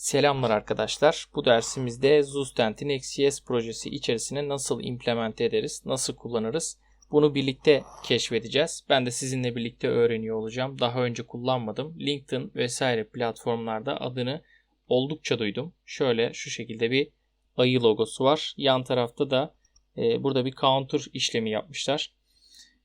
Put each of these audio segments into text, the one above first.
Selamlar arkadaşlar. Bu dersimizde Zustent'in XCS projesi içerisine nasıl implemente ederiz, nasıl kullanırız bunu birlikte keşfedeceğiz. Ben de sizinle birlikte öğreniyor olacağım. Daha önce kullanmadım. LinkedIn vesaire platformlarda adını oldukça duydum. Şöyle şu şekilde bir ayı logosu var. Yan tarafta da e, burada bir counter işlemi yapmışlar.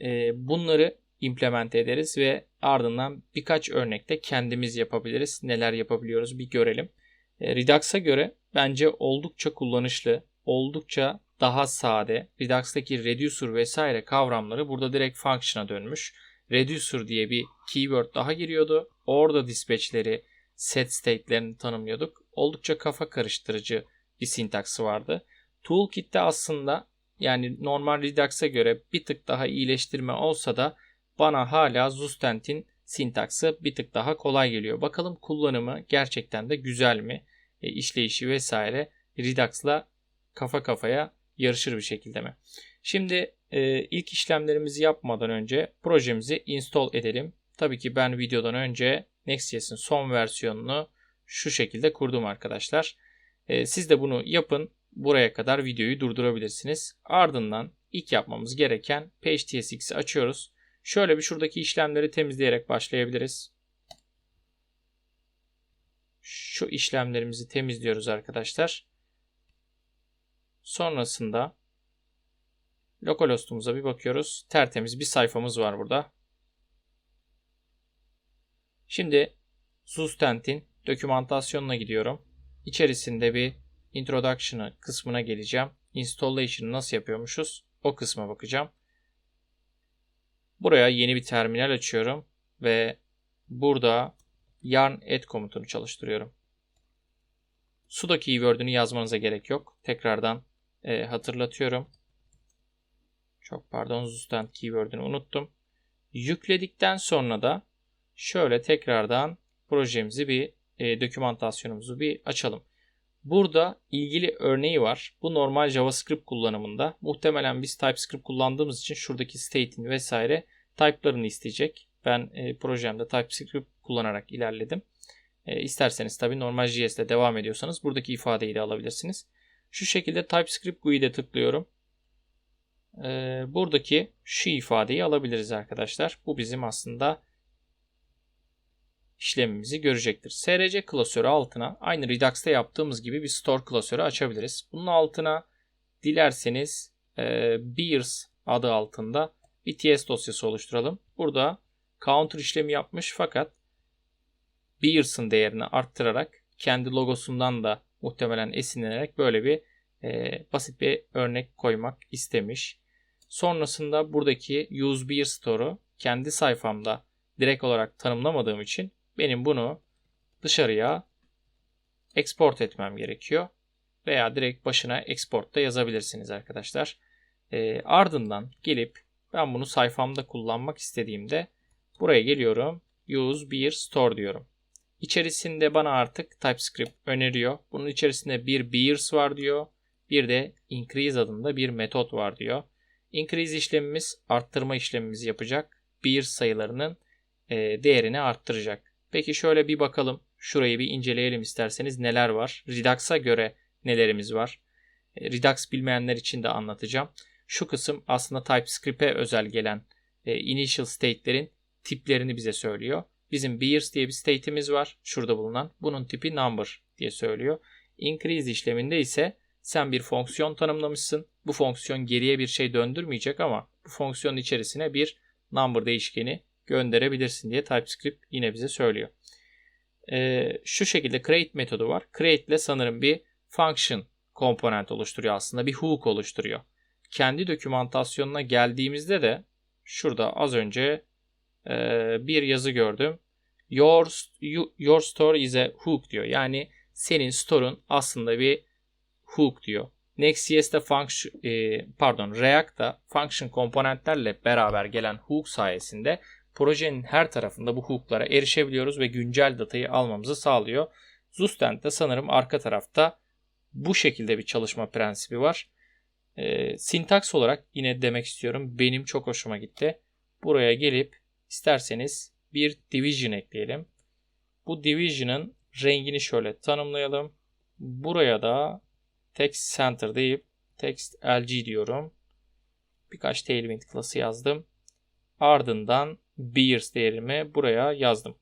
E, bunları implemente ederiz ve ardından birkaç örnekte kendimiz yapabiliriz. Neler yapabiliyoruz bir görelim. E, Redux'a göre bence oldukça kullanışlı, oldukça daha sade. Redux'taki reducer vesaire kavramları burada direkt function'a dönmüş. Reducer diye bir keyword daha giriyordu. Orada dispatch'leri, set state'lerini tanımlıyorduk. Oldukça kafa karıştırıcı bir sintaksı vardı. Toolkit'te aslında yani normal Redux'a göre bir tık daha iyileştirme olsa da bana hala Zustent'in sintaksı bir tık daha kolay geliyor. Bakalım kullanımı gerçekten de güzel mi? E, işleyişi vesaire Redux'la kafa kafaya yarışır bir şekilde mi? Şimdi e, ilk işlemlerimizi yapmadan önce projemizi install edelim. Tabii ki ben videodan önce Next.js'in son versiyonunu şu şekilde kurdum arkadaşlar. E, siz de bunu yapın. Buraya kadar videoyu durdurabilirsiniz. Ardından ilk yapmamız gereken PageTSX'i açıyoruz. Şöyle bir şuradaki işlemleri temizleyerek başlayabiliriz. Şu işlemlerimizi temizliyoruz arkadaşlar. Sonrasında localhost'umuza bir bakıyoruz. Tertemiz bir sayfamız var burada. Şimdi Sustent'in dokümantasyonuna gidiyorum. İçerisinde bir introduction'ı kısmına geleceğim. Installation'ı nasıl yapıyormuşuz? O kısma bakacağım. Buraya yeni bir terminal açıyorum ve burada yarn add komutunu çalıştırıyorum. Sudo keyword'ünü yazmanıza gerek yok. Tekrardan e, hatırlatıyorum. Çok pardon Zustent keyword'ünü unuttum. Yükledikten sonra da şöyle tekrardan projemizi bir e, dokümantasyonumuzu bir açalım. Burada ilgili örneği var. Bu normal JavaScript kullanımında. Muhtemelen biz TypeScript kullandığımız için şuradaki state'in vesaire type'larını isteyecek. Ben e, projemde TypeScript kullanarak ilerledim. E, isterseniz tabii normal JS ile devam ediyorsanız buradaki ifadeyi de alabilirsiniz. Şu şekilde TypeScript GUI'de tıklıyorum. E, buradaki şu ifadeyi alabiliriz arkadaşlar. Bu bizim aslında işlemimizi görecektir. SRC klasörü altına aynı Redux'ta yaptığımız gibi bir store klasörü açabiliriz. Bunun altına dilerseniz e, Beers adı altında bir dosyası oluşturalım. Burada counter işlemi yapmış fakat Beers'ın değerini arttırarak kendi logosundan da muhtemelen esinlenerek böyle bir e, basit bir örnek koymak istemiş. Sonrasında buradaki Use Beer Store'u kendi sayfamda direkt olarak tanımlamadığım için benim bunu dışarıya export etmem gerekiyor. Veya direkt başına export da yazabilirsiniz arkadaşlar. E, ardından gelip ben bunu sayfamda kullanmak istediğimde buraya geliyorum. Use Beer Store diyorum. İçerisinde bana artık TypeScript öneriyor. Bunun içerisinde bir beers var diyor. Bir de increase adında bir metot var diyor. Increase işlemimiz arttırma işlemimizi yapacak. Beers sayılarının e, değerini arttıracak. Peki şöyle bir bakalım. Şurayı bir inceleyelim isterseniz neler var. Redux'a göre nelerimiz var. E, Redux bilmeyenler için de anlatacağım. Şu kısım aslında TypeScript'e özel gelen e, initial state'lerin tiplerini bize söylüyor. Bizim beers diye bir state'imiz var. Şurada bulunan. Bunun tipi number diye söylüyor. Increase işleminde ise sen bir fonksiyon tanımlamışsın. Bu fonksiyon geriye bir şey döndürmeyecek ama bu fonksiyonun içerisine bir number değişkeni gönderebilirsin diye TypeScript yine bize söylüyor. Ee, şu şekilde create metodu var. Create ile sanırım bir function komponent oluşturuyor aslında. Bir hook oluşturuyor. Kendi dokümantasyonuna geldiğimizde de şurada az önce e, bir yazı gördüm. Your, your store is a hook diyor. Yani senin store'un aslında bir hook diyor. Next.js'te function, e, pardon React'ta function komponentlerle beraber gelen hook sayesinde projenin her tarafında bu hook'lara erişebiliyoruz ve güncel datayı almamızı sağlıyor. Zustent'te sanırım arka tarafta bu şekilde bir çalışma prensibi var. E, sintaks olarak yine demek istiyorum. Benim çok hoşuma gitti. Buraya gelip isterseniz bir division ekleyelim. Bu division'ın rengini şöyle tanımlayalım. Buraya da text center deyip text lg diyorum. Birkaç tailwind klası yazdım. Ardından beers değerimi buraya yazdım.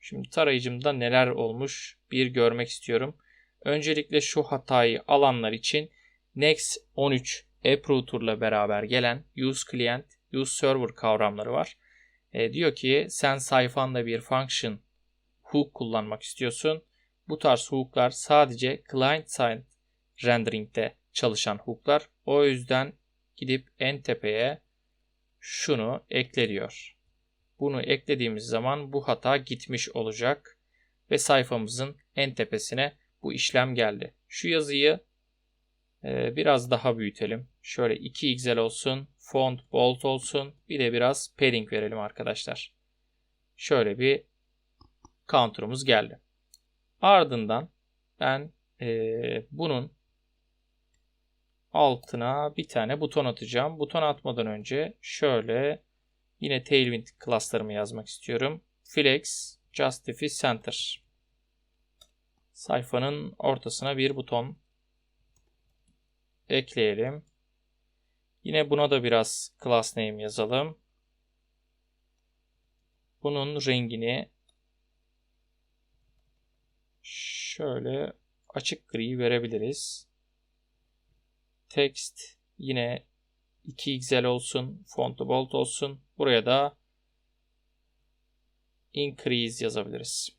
Şimdi tarayıcımda neler olmuş bir görmek istiyorum. Öncelikle şu hatayı alanlar için Next 13 app router'la beraber gelen use client, use server kavramları var. E, diyor ki sen sayfanda bir function hook kullanmak istiyorsun. Bu tarz hook'lar sadece client side rendering'de çalışan hook'lar. O yüzden gidip en tepeye şunu ekleniyor. Bunu eklediğimiz zaman bu hata gitmiş olacak ve sayfamızın en tepesine bu işlem geldi. Şu yazıyı e, biraz daha büyütelim. Şöyle 2 xl olsun, font bold olsun, bir de biraz padding verelim arkadaşlar. Şöyle bir counter'ımız geldi. Ardından ben e, bunun altına bir tane buton atacağım. Buton atmadan önce şöyle yine Tailwind klaslarımı yazmak istiyorum. Flex Justify Center. Sayfanın ortasına bir buton ekleyelim. Yine buna da biraz class name yazalım. Bunun rengini şöyle açık gri verebiliriz. Text yine 2xl olsun, fontu bold olsun. Buraya da increase yazabiliriz.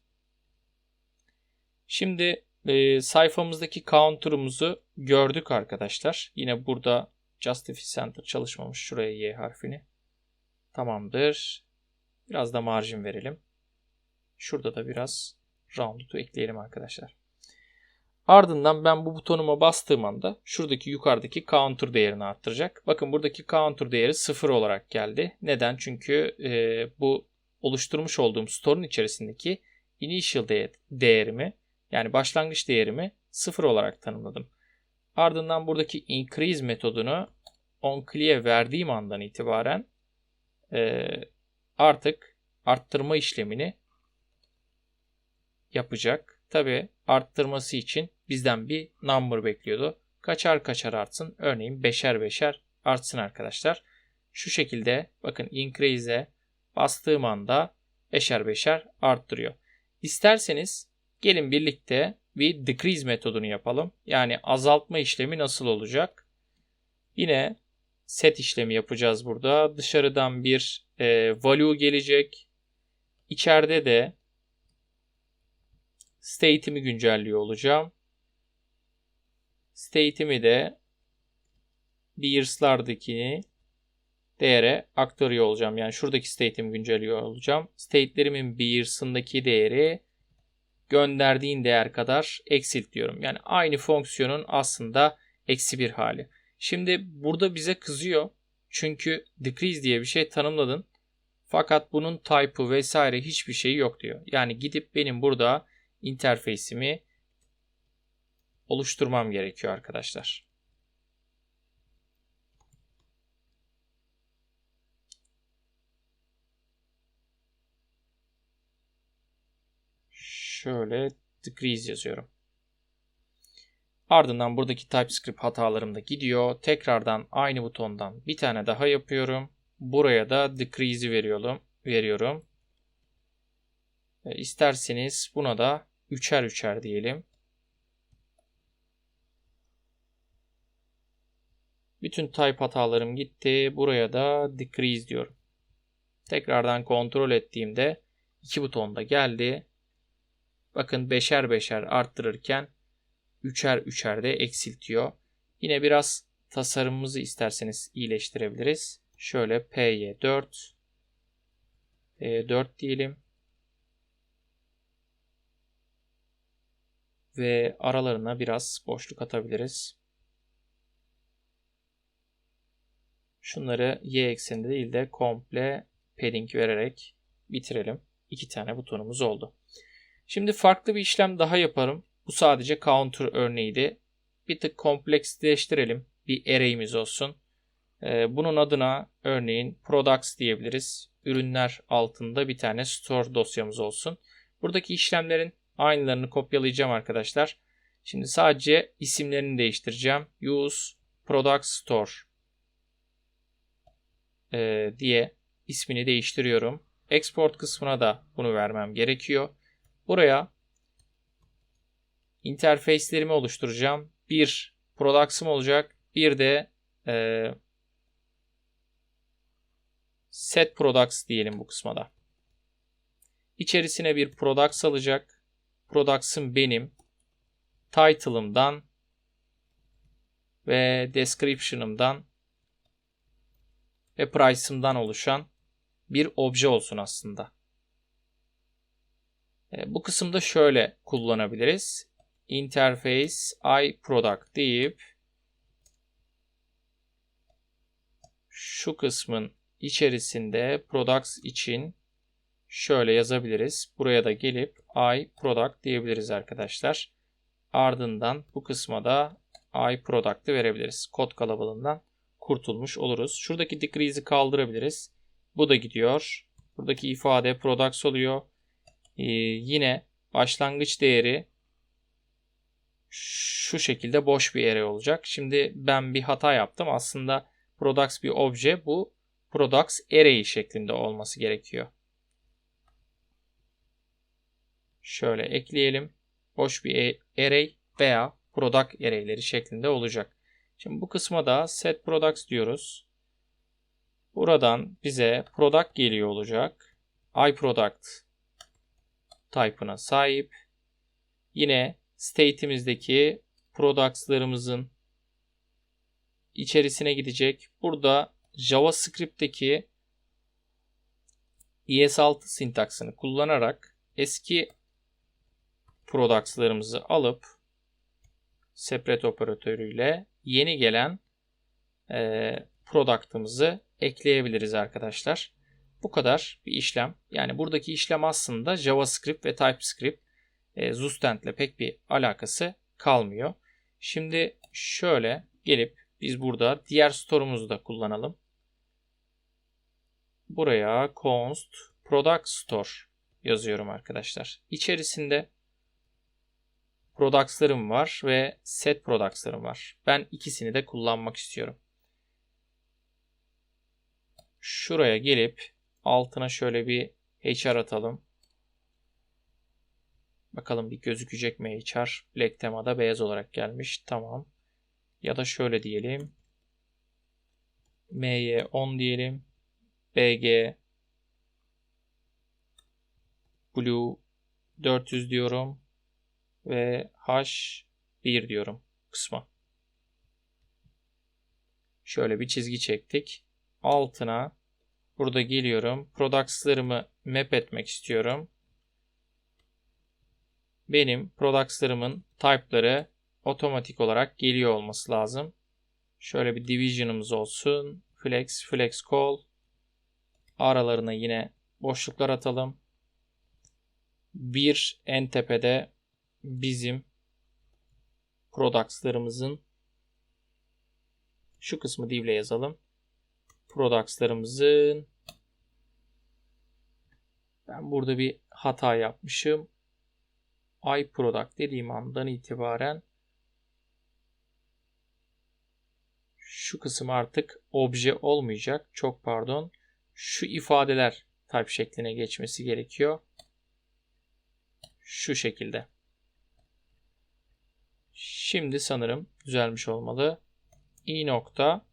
Şimdi e, sayfamızdaki counter'ımızı gördük arkadaşlar. Yine burada Justify Center çalışmamış. Şuraya Y harfini. Tamamdır. Biraz da margin verelim. Şurada da biraz round'u ekleyelim arkadaşlar. Ardından ben bu butonuma bastığım anda şuradaki yukarıdaki counter değerini arttıracak. Bakın buradaki counter değeri 0 olarak geldi. Neden? Çünkü e, bu oluşturmuş olduğum store'un içerisindeki initial değerimi yani başlangıç değerimi 0 olarak tanımladım. Ardından buradaki increase metodunu onClear'e verdiğim andan itibaren e, artık arttırma işlemini yapacak. Tabi arttırması için bizden bir number bekliyordu. Kaçar kaçar artsın. Örneğin beşer beşer artsın arkadaşlar. Şu şekilde bakın increase'e bastığım anda beşer beşer arttırıyor. İsterseniz gelin birlikte bir decrease metodunu yapalım. Yani azaltma işlemi nasıl olacak? Yine set işlemi yapacağız burada. Dışarıdan bir e, value gelecek. İçeride de state'imi güncelliyor olacağım. State'imi de Beers'lardakini değere aktarıyor olacağım. Yani şuradaki state'imi güncelliyor olacağım. State'lerimin Beers'ındaki değeri gönderdiğin değer kadar eksilt diyorum. Yani aynı fonksiyonun aslında eksi bir hali. Şimdi burada bize kızıyor. Çünkü decrease diye bir şey tanımladın. Fakat bunun type'ı vesaire hiçbir şey yok diyor. Yani gidip benim burada interface'imi oluşturmam gerekiyor arkadaşlar. Şöyle decrease yazıyorum. Ardından buradaki TypeScript hatalarım da gidiyor. Tekrardan aynı butondan bir tane daha yapıyorum. Buraya da decrease'i veriyorum. veriyorum. E, isterseniz buna da üçer üçer diyelim. Bütün type hatalarım gitti. Buraya da decrease diyorum. Tekrardan kontrol ettiğimde iki buton da geldi. Bakın beşer beşer arttırırken üçer üçer de eksiltiyor. Yine biraz tasarımımızı isterseniz iyileştirebiliriz. Şöyle P'ye 4 P4 diyelim. Ve aralarına biraz boşluk atabiliriz. Şunları y ekseninde değil de komple padding vererek bitirelim. İki tane butonumuz oldu. Şimdi farklı bir işlem daha yaparım. Bu sadece counter örneğiydi. Bir tık kompleksleştirelim. Bir array'imiz olsun. Ee, bunun adına örneğin products diyebiliriz. Ürünler altında bir tane store dosyamız olsun. Buradaki işlemlerin Aynılarını kopyalayacağım arkadaşlar. Şimdi sadece isimlerini değiştireceğim. Use Product Store e, diye ismini değiştiriyorum. Export kısmına da bunu vermem gerekiyor. Buraya interface'lerimi oluşturacağım. Bir products'ım olacak. Bir de e, set products diyelim bu kısma da. İçerisine bir products alacak. Products'ım benim title'ımdan ve description'ımdan ve price'ımdan oluşan bir obje olsun aslında. E, bu kısımda şöyle kullanabiliriz. Interface iProduct deyip şu kısmın içerisinde products için şöyle yazabiliriz. Buraya da gelip iProduct diyebiliriz arkadaşlar. Ardından bu kısma da iProduct'ı verebiliriz. Kod kalabalığından kurtulmuş oluruz. Şuradaki decrease'i kaldırabiliriz. Bu da gidiyor. Buradaki ifade products oluyor. Ee, yine başlangıç değeri şu şekilde boş bir array olacak. Şimdi ben bir hata yaptım. Aslında products bir obje. Bu products array şeklinde olması gerekiyor. Şöyle ekleyelim. Boş bir array veya product array'leri şeklinde olacak. Şimdi bu kısma da set products diyoruz. Buradan bize product geliyor olacak. iProduct type'ına sahip. Yine state'imizdeki products'larımızın içerisine gidecek. Burada JavaScript'teki ES6 sintaksını kullanarak eski products'larımızı alıp separate operatörüyle yeni gelen e, product'ımızı ekleyebiliriz arkadaşlar. Bu kadar bir işlem. Yani buradaki işlem aslında JavaScript ve TypeScript e, Zustand ile pek bir alakası kalmıyor. Şimdi şöyle gelip biz burada diğer store'umuzu da kullanalım. Buraya const product store yazıyorum arkadaşlar. İçerisinde products'larım var ve set products'larım var. Ben ikisini de kullanmak istiyorum. Şuraya gelip altına şöyle bir HR atalım. Bakalım bir gözükecek mi HR? Black temada beyaz olarak gelmiş. Tamam. Ya da şöyle diyelim. MY 10 diyelim. BG Blue 400 diyorum ve H1 diyorum kısma. Şöyle bir çizgi çektik. Altına burada geliyorum. Products'larımı map etmek istiyorum. Benim products'larımın type'ları otomatik olarak geliyor olması lazım. Şöyle bir division'ımız olsun. Flex, flex call. Aralarına yine boşluklar atalım. Bir en tepede bizim products'larımızın şu kısmı divle yazalım. Products'larımızın ben burada bir hata yapmışım. iProduct dediğim andan itibaren şu kısım artık obje olmayacak. Çok pardon. Şu ifadeler type şekline geçmesi gerekiyor. Şu şekilde. Şimdi sanırım düzelmiş olmalı. i nokta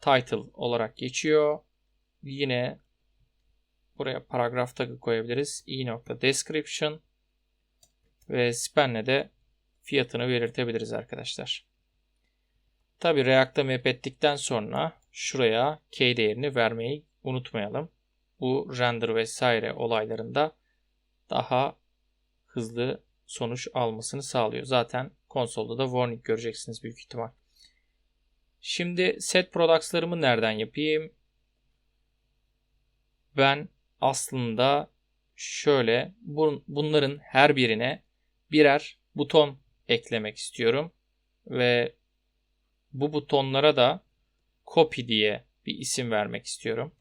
title olarak geçiyor. Yine buraya paragraf tagı koyabiliriz. i nokta description ve span'le de fiyatını belirtebiliriz arkadaşlar. Tabi React'a map ettikten sonra şuraya key değerini vermeyi unutmayalım. Bu render vesaire olaylarında daha hızlı sonuç almasını sağlıyor. Zaten konsolda da warning göreceksiniz büyük ihtimal. Şimdi set products'larımı nereden yapayım? Ben aslında şöyle bunların her birine birer buton eklemek istiyorum ve bu butonlara da copy diye bir isim vermek istiyorum.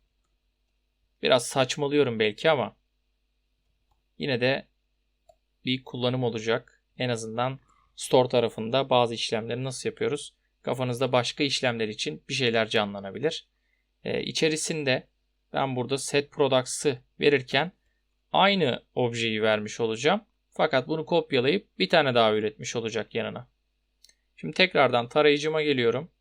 Biraz saçmalıyorum belki ama yine de bir kullanım olacak. En azından store tarafında bazı işlemleri nasıl yapıyoruz? Kafanızda başka işlemler için bir şeyler canlanabilir. Ee, içerisinde ben burada set products'ı verirken aynı objeyi vermiş olacağım. Fakat bunu kopyalayıp bir tane daha üretmiş olacak yanına. Şimdi tekrardan tarayıcıma geliyorum.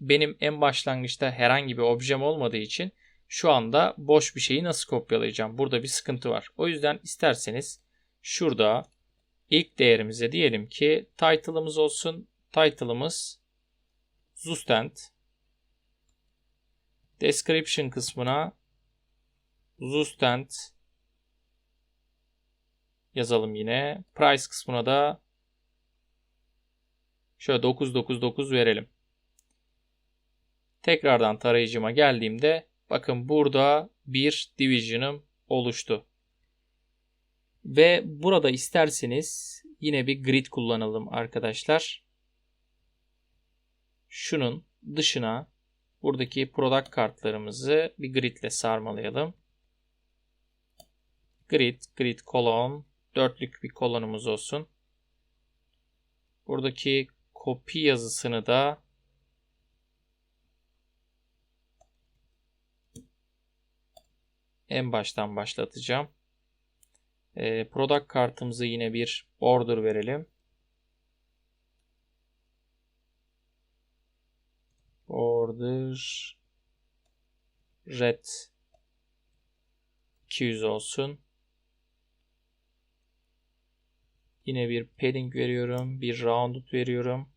Benim en başlangıçta herhangi bir objem olmadığı için şu anda boş bir şeyi nasıl kopyalayacağım? Burada bir sıkıntı var. O yüzden isterseniz şurada ilk değerimize diyelim ki title'ımız olsun. Title'ımız Zustand. Description kısmına Zustand yazalım yine. Price kısmına da şöyle 999 verelim. Tekrardan tarayıcıma geldiğimde bakın burada bir division'ım oluştu. Ve burada isterseniz yine bir grid kullanalım arkadaşlar. Şunun dışına buradaki product kartlarımızı bir grid ile sarmalayalım. Grid, grid kolon, dörtlük bir kolonumuz olsun. Buradaki copy yazısını da en baştan başlatacağım. E, product kartımızı yine bir border verelim. Border red 200 olsun. Yine bir padding veriyorum. Bir rounded veriyorum.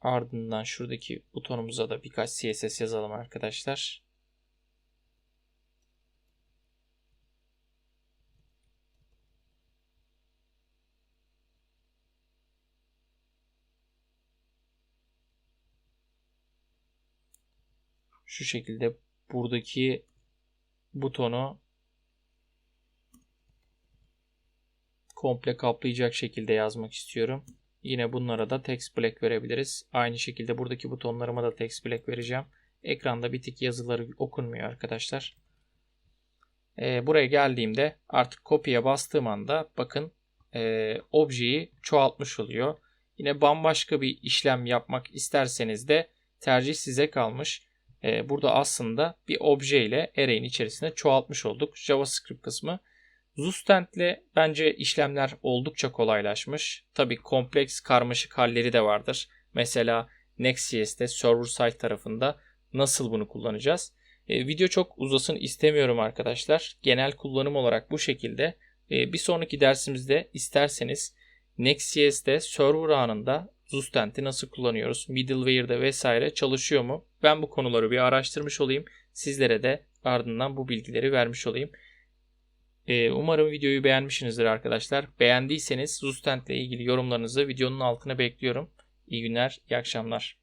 Ardından şuradaki butonumuza da birkaç CSS yazalım arkadaşlar. Şu şekilde buradaki butonu komple kaplayacak şekilde yazmak istiyorum. Yine bunlara da text black verebiliriz. Aynı şekilde buradaki butonlarıma da text black vereceğim. Ekranda bir tık yazıları okunmuyor arkadaşlar. Ee, buraya geldiğimde artık kopya bastığım anda bakın e, objeyi çoğaltmış oluyor. Yine bambaşka bir işlem yapmak isterseniz de tercih size kalmış. Ee, burada aslında bir obje ile array'in içerisine çoğaltmış olduk. JavaScript kısmı Zustent'le bence işlemler oldukça kolaylaşmış. Tabi kompleks karmaşık halleri de vardır. Mesela Next.js'te server side tarafında nasıl bunu kullanacağız? E, video çok uzasın istemiyorum arkadaşlar. Genel kullanım olarak bu şekilde. E, bir sonraki dersimizde isterseniz Next.js'te server anında Zustent'i nasıl kullanıyoruz? Middleware'de vesaire çalışıyor mu? Ben bu konuları bir araştırmış olayım. Sizlere de ardından bu bilgileri vermiş olayım. Ee, umarım videoyu beğenmişsinizdir arkadaşlar. Beğendiyseniz Zustent ile ilgili yorumlarınızı videonun altına bekliyorum. İyi günler, iyi akşamlar.